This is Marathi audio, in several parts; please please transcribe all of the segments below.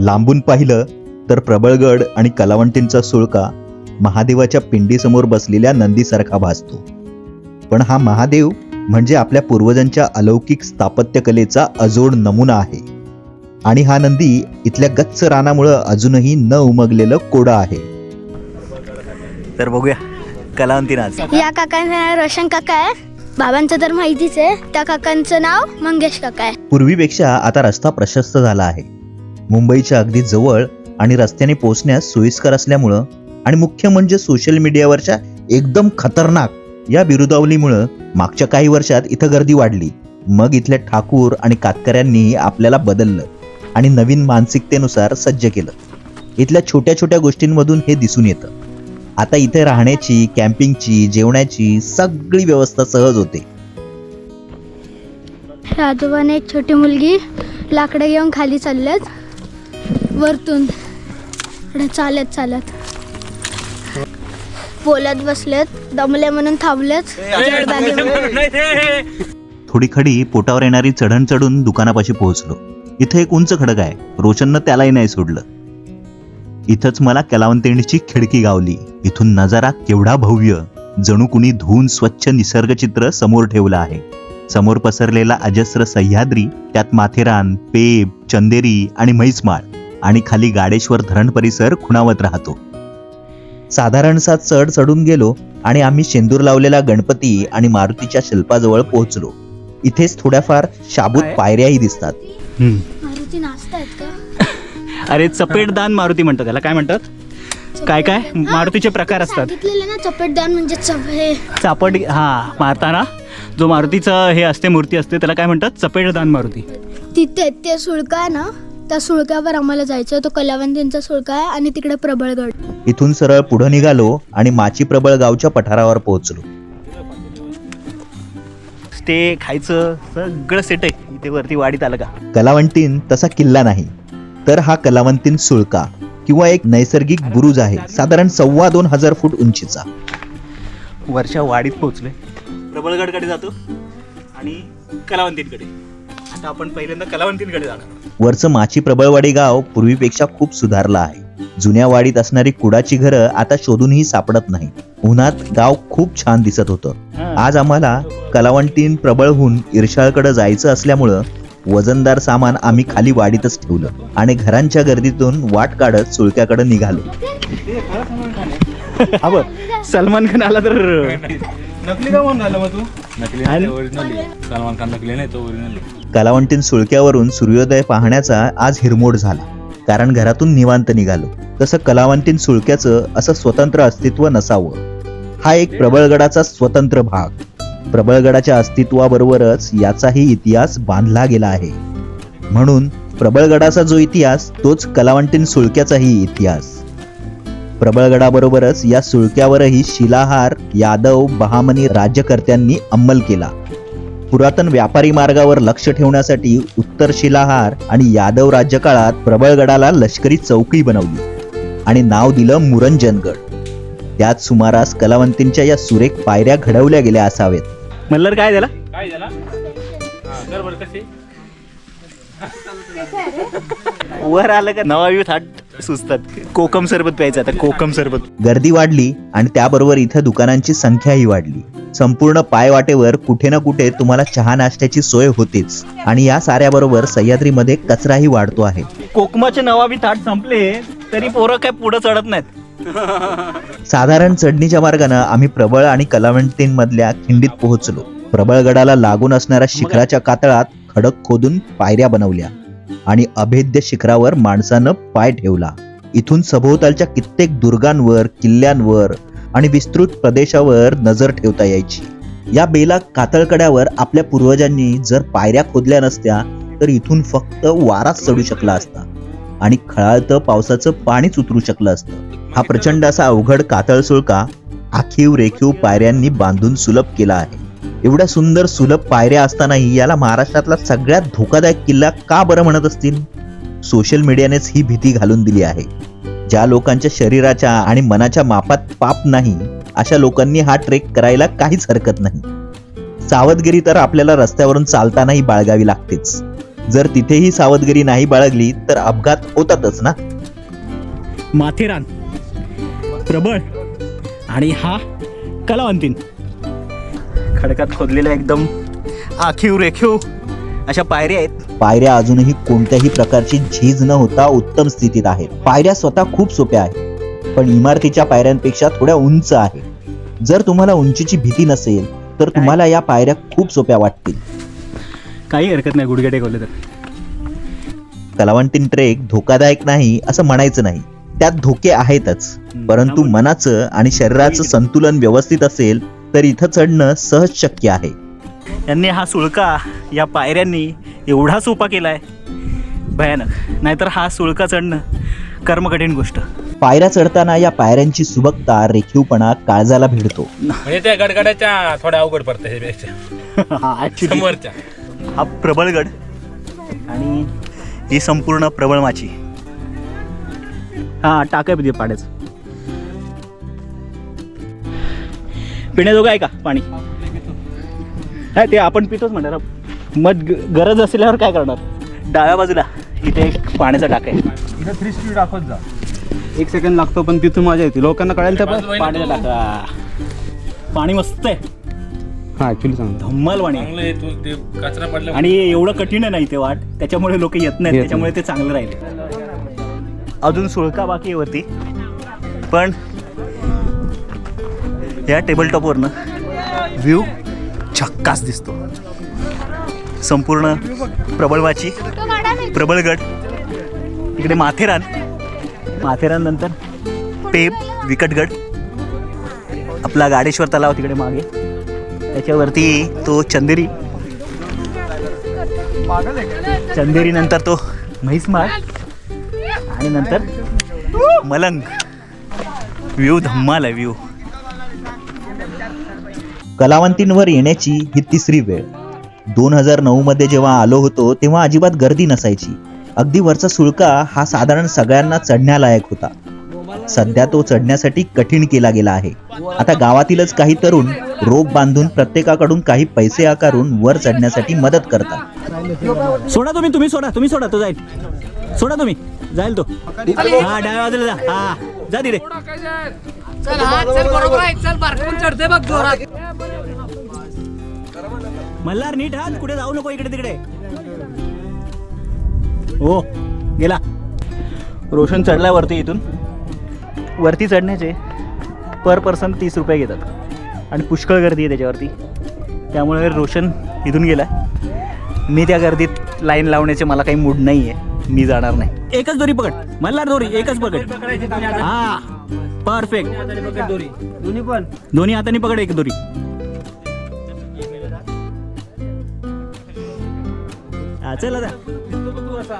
लांबून पाहिलं तर प्रबळगड आणि कलावंतींचा सुळका महादेवाच्या पिंडीसमोर बसलेल्या नंदीसारखा भासतो. पण हा महादेव म्हणजे आपल्या पूर्वजांच्या अलौकिक स्थापत्यकलेचा अजोड नमुना आहे. आणि हा नंदी इथल्या गच्च रानामुळं अजूनही न उमगलेलं कोडं आहे. तर बघूया. कलावंतीनाच या काकांचं नाव रोशन काका आहे. बाबांचं तर माहितीच आहे. त्या काकांचं नाव मंगेश काका आहे. पूर्वीपेक्षा आता रस्ता प्रशस्त झाला आहे. मुंबईच्या अगदी जवळ आणि रस्त्याने पोहोचण्यास सोयीस्कर असल्यामुळं आणि मुख्य म्हणजे सोशल मीडियावरच्या एकदम खतरनाक या बिरुदावलीमुळं मागच्या काही वर्षात इथं गर्दी वाढली. मग इथल्या ठाकूर आणि कातकऱ्यांनी आपल्याला बदललं आणि नवीन मानसिकतेनुसार सज्ज केलं. इथल्या छोट्या छोट्या गोष्टींमधून हे दिसून येतं. आता इथे राहण्याची कॅम्पिंगची जेवणाची सगळी व्यवस्था सहज होते. आजोबाने एक छोटी मुलगी लाकडं घेऊन खाली चालल्यात. वरतून. इकडे चालत चालत. बोलत बसलेत दमले म्हणून थांबलेत. थोडी खडी पोटावर येणारी चढण चढून दुकानापाशी पोहोचलो. इथं एक उंच खडक आहे. रोशननं त्यालाही नाही सोडलं. इथंच मला कलावंतिणीची खिडकी गावली. इथून नजारा केवढा भव्य. जणू कुणी धुवून स्वच्छ निसर्गचित्र समोर ठेवलं आहे. समोर पसरलेला अजस्र सह्याद्री त्यात माथेरान पेब चंदेरी आणि म्हैसमाळ. आणि खाली गाडेश्वर धरण परिसर खुणावत राहतो. साधारणसा चढ चढून गेलो आणि आम्ही शेंदूर लावलेला गणपती आणि मारुतीच्या शिल्पाजवळ पोहोचलो. इथेच थोड्याफार शाबूत? पायऱ्याही दिसतात. मारुती नाचतायत का? अरे चपेटदान मारुती म्हणतात त्याला. काय म्हणतात? काय काय? मारुतीचे प्रकार असतात. सांगितलेलं ना चपेटदान म्हणजे चप हे. चापट हा मारताना जो मारुतीचं हे असते मूर्ती असते त्याला काय म्हणतात? चपेटदान मारुती. तिथे ते सुळका ना त्या सुळक्यावर आम्हाला जायचं तो कलावंतींचा सुळका आहे आणि तिकडे प्रबळगड. इथून सरळ पुढं निघालो आणि माची प्रबळ गावच्या पठारावर पोहोचलो. ते खायचं सगळं सेट आहे. इथे वरती वाडीत आलं का? कलावंतीन तसा किल्ला नाही. तर हा कलावंतीन सुळका किंवा एक नैसर्गिक बुरुज आहे. साधारण सव्वा दोन हजार फूट उंचीचा. वर्षा वाडीत पोहोचलोय. प्रबळगडकडे जातो आणि कलावंतींकडे. आता आपण पहिल्यांदा कलावंतींकडे जाणार वरचं माची प्रबळवाडी गाव पूर्वीपेक्षा खूप सुधारलं आहे. जुन्या वाडीत असणारी कुडाची घरं आता शोधूनही सापडत नाही उन्हात गाव खूप छान दिसत होतं. आज आम्हाला कलावंतीन प्रबळहून इरशाळकडे जायचं असल्यामुळं वजनदार सामान आम्ही खाली वाडीतच ठेवलं आणि घरांच्या गर्दीतून वाट काढत सुळक्याकडे निघालो. हा सलमान खान आला तर नकली का म्हणून आलं मग तू? नकली ओरिजिनल सलमान खान नकली नाही तो ओरिजिनल कलावंटीन सुळक्यावरून सूर्योदय पाहण्याचा आज हिरमोड झाला. कारण घरातून निवांत निघालो. तसं कलावंतीन सुळक्याचं असं स्वतंत्र अस्तित्व नसावं. हा एक प्रबळगडाचा स्वतंत्र भाग. प्रबळगडाच्या अस्तित्वाबरोबरच याचाही इतिहास बांधला गेला आहे. म्हणून प्रबळगडाचा जो इतिहास तोच कलावंटीन सुळक्याचाही इतिहास. प्रबळगडाबरोबरच या सुळक्यावरही शिलाहार यादव बहामनी राज्यकर्त्यांनी अंमल केला. पुरातन व्यापारी मार्गावर लक्ष ठेवण्यासाठी उत्तर शिलाहार आणि यादव राज्यकाळात प्रबळगडाला लष्करी चौकी बनवली आणि नाव दिलं मुरंजनगड. त्याच सुमारास कलावंतींच्या या सुरेख पायऱ्या घडवल्या गेल्या असावेत. म्हणलं काय त्याला काय झाला? हा, वर आलं का? नवा थाट सुचतात. कोकम सरबत प्यायचं आता कोकम सरबत. गर्दी वाढली आणि त्याबरोबर इथं दुकानांची संख्याही वाढली. संपूर्ण पायवाटेवर कुठे ना कुठे तुम्हाला चहा नाश्त्याची सोय होतेच. आणि या साऱ्याबरोबर सह्याद्रीमध्ये कचराही वाढतो आहे. कोकमाचे नवाबी थाट संपले तरी पोरं काय पुढं चढत नाहीत. साधारण चढणीच्या मार्गानं आम्ही प्रबळ आणि कलावंतींमधल्या खिंडीत पोहोचलो. प्रबळगडाला लागून असणाऱ्या शिखराच्या कातळात खडक खोदून पायऱ्या बनवल्या. आणि अभेद्य शिखरावर माणसानं पाय ठेवला. इथून सभोवतालच्या कित्येक दुर्गांवर किल्ल्यांवर आणि विस्तृत प्रदेशावर नजर ठेवता यायची. या बेला कातळकड्यावर आपल्या पूर्वजांनी जर पायऱ्या खोदल्या नसत्या तर इथून फक्त वाराच चढू शकला असता आणि खळाळतं पावसाचं पाणीच उतरू शकलं असतं. हा प्रचंड असा अवघड कातळ सुळका आखीव रेखीव पायऱ्यांनी बांधून सुलभ केला आहे. एवढ्या सुंदर सुलभ पायऱ्या असतानाही याला महाराष्ट्रातला सगळ्यात धोकादायक किल्ला का बरं म्हणत असतील? सोशल मीडियानेच ही भीती घालून दिली आहे. ज्या लोकांच्या शरीराच्या आणि मनाच्या मापात पाप नाही अशा लोकांनी हा ट्रेक करायला काहीच हरकत नाही. सावधगिरी तर आपल्याला रस्त्यावरून चालतानाही बाळगावी लागतेच. जर तिथेही सावधगिरी नाही बाळगली तर अपघात होतातच ना? माथेरान. प्रबळ. आणि हा कलावंतीन. खडकात खोदलेल्या एकदम. आखीव रेखीव अशा पायऱ्या आहेत. पायऱ्या अजूनही कोणत्याही प्रकारची झीज न होता उत्तम स्थितीत आहेत. पायऱ्या स्वतः खूप सोप्या आहेत पण इमारतीच्या पायऱ्यांपेक्षा थोड्या उंच आहे जर तुम्हाला उंचीची भीती नसेल तर तुम्हाला या पायऱ्या खूप सोप्या वाटतील. काही हरकत नाही गुडघे टेकवले तर. कलावंतीन ट्रेक धोकादायक नाही असं म्हणायचं नाही. त्यात धोके आहेतच परंतु मनाचं आणि शरीराचं संतुलन व्यवस्थित असेल तर इथं चढणं सहज शक्य आहे. यांनी हा सुळका या पायऱ्यांनी एवढा सोपा केलाय. भयानक. नाहीतर हा सुळका चढणं कर्मकठीण गोष्ट. पायऱ्या चढताना या पायऱ्यांची सुबकता रेखीवपणा काळजाला भिडतो. म्हणजे त्या गडगडाच्या थोड्या अवघड पडतं हे पेक्षा. हा actually. समोरच्या. हा प्रबळगड आणि ही संपूर्ण प्रबळ माची. हा टाकाय पाहिजे पिण्याजोगं आहे का पाणी? काय ते आपण पितोच म्हणणार. मग ग- गरज असल्यावर काय करणार? डाव्या बाजूला इथे एक पाण्याचा टाका आहे. इथं थ्री स्पीड दाखवत जा. एक सेकंड लागतो पण तिथून मजा येते लोकांना कळायला तर पाण्याचा. टाका. पाणी मस्त आहे. हा ऍक्च्युली सांगतो धम्माल पाणी आहे. चांगलं आहे तू ते कचरा पडला आणि एवढं कठीण आहे नाही ते वाट त्याच्यामुळे लोक येत नाहीत येत त्याच्यामुळे ते चांगलं राहिले. अजून सुळका बाकी वरती. पण या टेबल टॉपवरनं व्ह्यू झक्कास दिसतो. संपूर्ण प्रबळवाची प्रबळगड इकडे माथेरान. माथेरान नंतर पेब विकटगड आपला गाडेश्वर तलाव तिकडे मागे. त्याच्यावरती तो चंदेरी. चंदेरी नंतर तो म्हैसमाळ आणि नंतर मलंग. व्ह्यू धम्माल आहे व्ह्यू कलावंतींवर येण्याची ही तिसरी वेळ. दोन हजार नऊ मध्ये जेव्हा आलो होतो तेव्हा अजिबात गर्दी नसायची. अगदी वरचा सुळका हा साधारण सगळ्यांना चढण्यालायक होता. सध्या तो चढण्यासाठी कठीण केला गेला आहे. आता गावातीलच काही तरुण रोप बांधून प्रत्येकाकडून काही पैसे आकारून वर चढण्यासाठी मदत करतात. सोडा तुम्ही तुम्ही सोडा तुम्ही सोडा तो जाईल. सोडा तुम्ही. जाईल तो. हा डाव्या बाजूला जा. हा. जा तिथे चल हा चल बरोबर आहे. चल बारकून चढते बघ जोरात. मल्हार नीट हा कुठे जाऊ नको इकडे तिकडे. हो गेला. रोशन चढलाय वरती इथून. वरती चढण्याचे पर पर्सन तीस रुपये घेतात. आणि पुष्कळ गर्दी आहे त्याच्यावरती. त्यामुळे रोशन इथून गेला मी त्या गर्दीत लाईन लावण्याचे मला काही मूड नाही आहे मी जाणार नाही. एकच दोरी पकड. मल्हार दोरी एकच पकड. हा परफेक्ट दोन्ही पण. दोन्ही हाताने पकड एक दोरी. हा चल आता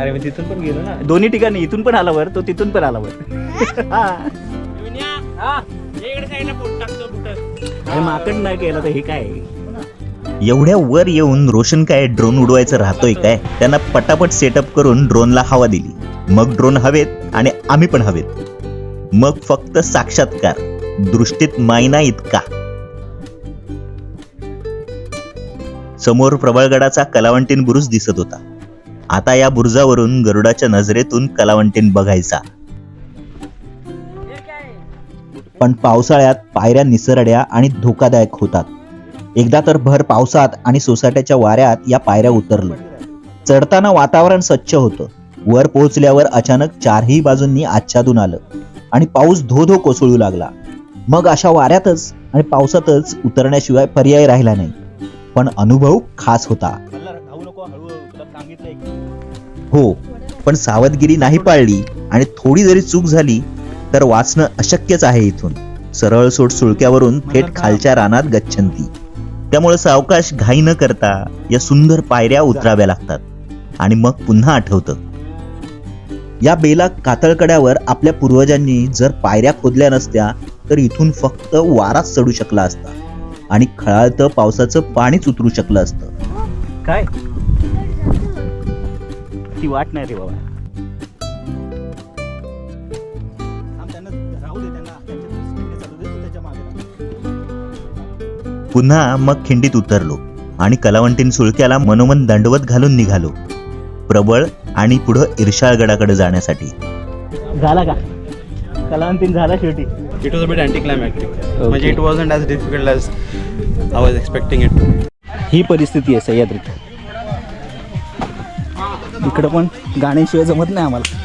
अरे मी तिथून पण गेलो ना. दोन्ही ठिकाणी इथून पण आला वर तो तिथून पण आला वर हा. अरे माकड नाही केलं तर हे काय? एवढ्या वर येऊन रोशन काय ड्रोन उडवायचं राहतोय काय? त्यांना पटापट सेटअप करून ड्रोनला हवा दिली. मग ड्रोन हवेत आणि आम्ही पण हवेत. मग फक्त साक्षात्कार. दृष्टीत मायना इतका. समोर प्रबळगडाचा कलावंटीन बुरुज दिसत होता. आता या बुरुजावरून गरुडाच्या नजरेतून कलावंटीन बघायचा. पण पावसाळ्यात पायऱ्या निसरड्या आणि धोकादायक होतात. एकदा तर भर पावसात आणि सोसाट्याच्या वाऱ्यात या पायऱ्या उतरलो चढताना वातावरण स्वच्छ होतं. वर पोहोचल्यावर अचानक चारही बाजूंनी आच्छादून आलं आणि पाऊस धो धो कोसळू लागला. मग अशा वाऱ्यातच आणि पावसातच उतरण्याशिवाय पर्याय राहिला नाही. पण अनुभव खास होता. हो पण सावधगिरी नाही पाळली आणि थोडी जरी चूक झाली तर वाचणं अशक्यच आहे इथून. सरळ सोड सुळक्यावरून थेट खालच्या रानात गच्छंती त्यामुळे सावकाश घाई न करता या सुंदर पायऱ्या उतराव्या लागतात. आणि मग पुन्हा आठवतं. या बेला कातळकड्यावर आपल्या पूर्वजांनी जर पायऱ्या खोदल्या नसत्या तर इथून फक्त वाराच चढू शकला असता. आणि खळाळतं पावसाचं पाणीच उतरू शकलं असतं. काय? ती वाट नाही रे बाबा. पुन्हा मग खिंडीत उतरलो आणि कलावंतीन सुळक्याला मनोमन दंडवत घालून निघालो. प्रबळ आणि पुढं इर्शाळगडाकडे जाण्यासाठी. झाला का? कलावंतीन झाला शेवटी. It was a bit anticlimactic म्हणजे it wasn't as difficult as I was expecting it ही परिस्थिती आहे सह्याद्रीत. इकडं पण गाण्याशिवाय जमत नाही आम्हाला.